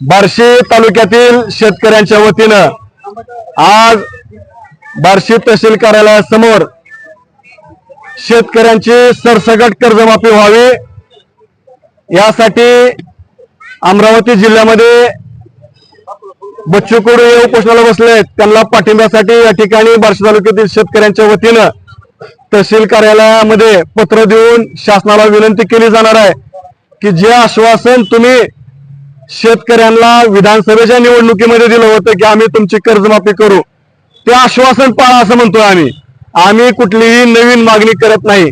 बार्शी तालुक्यातील शेतकऱ्यांच्या वतीनं आज बार्शी तहसील कार्यालयासमोर शेतकऱ्यांची सरसकट कर्जमाफी व्हावी. यासाठी अमरावती जिल्ह्यामध्ये बच्चू कुडू हे उपोषणाला बसले त्यांना पाठिंब्यासाठी या ठिकाणी बार्शी तालुक्यातील शेतकऱ्यांच्या वतीनं तहसील कार्यालयामध्ये पत्र देऊन शासनाला विनंती केली जाणार आहे. की जे आश्वासन तुम्ही शेतकऱ्यांना विधानसभेच्या निवडणुकीमध्ये दिलं होतं की आम्ही तुमची कर्जमाफी करू ते आश्वासन पाळा असं म्हणतोय आम्ही. आम्ही कुठलीही नवीन मागणी करत नाही.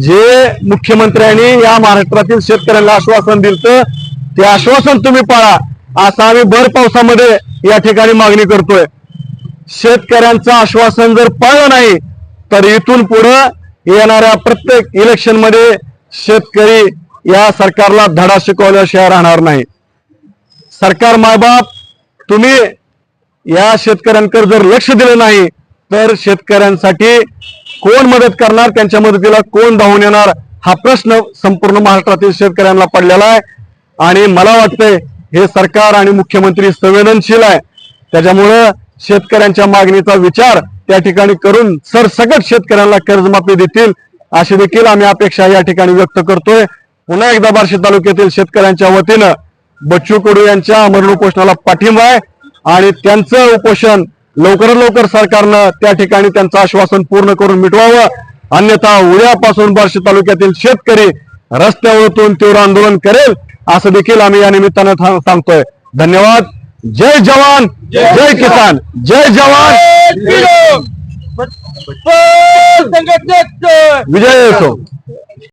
जे मुख्यमंत्र्यांनी या महाराष्ट्रातील शेतकऱ्यांना आश्वासन दिलं ते आश्वासन तुम्ही पाळा. असं आम्ही भर पावसामध्ये या ठिकाणी मागणी करतोय. शेतकऱ्यांचं आश्वासन जर पाळलं नाही तर इथून पुढं येणाऱ्या प्रत्येक इलेक्शनमध्ये शेतकरी या सरकारला धडा शिकवल्याशिवाय राहणार नाही. सरकार मायबाप तुम्ही या शेतकऱ्यांकडे जर लक्ष दिलं नाही तर शेतकऱ्यांसाठी कोण मदत करणार त्यांच्या मदतीला कोण धावून येणार हा प्रश्न संपूर्ण महाराष्ट्रातील शेतकऱ्यांना पडलेला आहे. आणि मला वाटतंय हे सरकार आणि मुख्यमंत्री संवेदनशील आहे. त्याच्यामुळं शेतकऱ्यांच्या मागणीचा विचार त्या ठिकाणी करून सरसकट शेतकऱ्यांना कर्जमाफी देतील अशी देखील आम्ही अपेक्षा या ठिकाणी व्यक्त करतोय. पुन्हा एकदा बार्शी तालुक्यातील शेतकऱ्यांच्या वतीनं बच्चू कडू यांच्या अमरण उपोषणाला पाठिंबा आहे आणि त्यांचं उपोषण लवकरात लवकर सरकारनं त्या ठिकाणी त्यांचं आश्वासन पूर्ण करून मिटवावं. अन्यथा उद्यापासून बार्शी तालुक्यातील शेतकरी रस्त्यावर उतरून तीव्र आंदोलन करेल असं देखील आम्ही या निमित्तानं सांगतोय. धन्यवाद. जय जवान जय किसान जय जवान. विजय असो